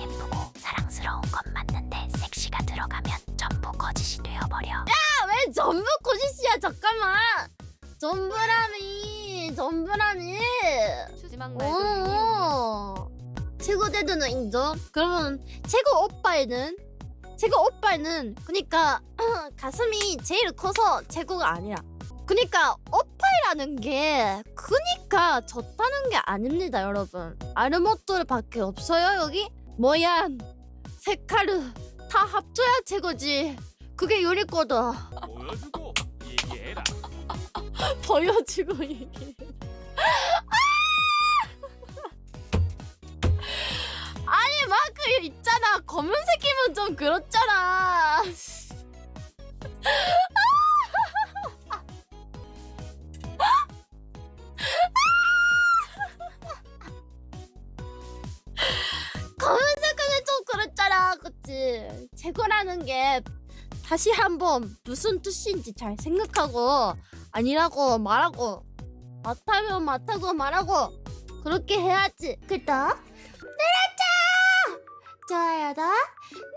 예쁘고 사랑스러운 건 맞는데 섹시가 들어가면 전부 거짓이 되어버려. 왜 전부 거짓이야? 잠깐만. 전부라미 전부라미 주지막 어. 말고 오 최고 대도는 인정. 그러면 최고 오빠에는 최고 오빠에는 그니까 가슴이 제일 커서 최고가 아니라. 그니까 오빠이라는 게 그니까 좋다는 게 아닙니다 여러분. 아르모토르밖에 없어요 여기 뭐야 세카르 다 합쳐야 최고지 그게 요리거든 보여주고 얘기해라. 보여주고 얘기해. 아니 막그 있잖아 검은색 이면 좀 그렇잖아. 검은색은 좀 그렇잖아, 그치? 재고라는 게 다시 한번 무슨 뜻인지 잘 생각하고 아니라고 말하고 맞다면 맞다고 말하고 그렇게 해야지 그다? 좋아요도 눌러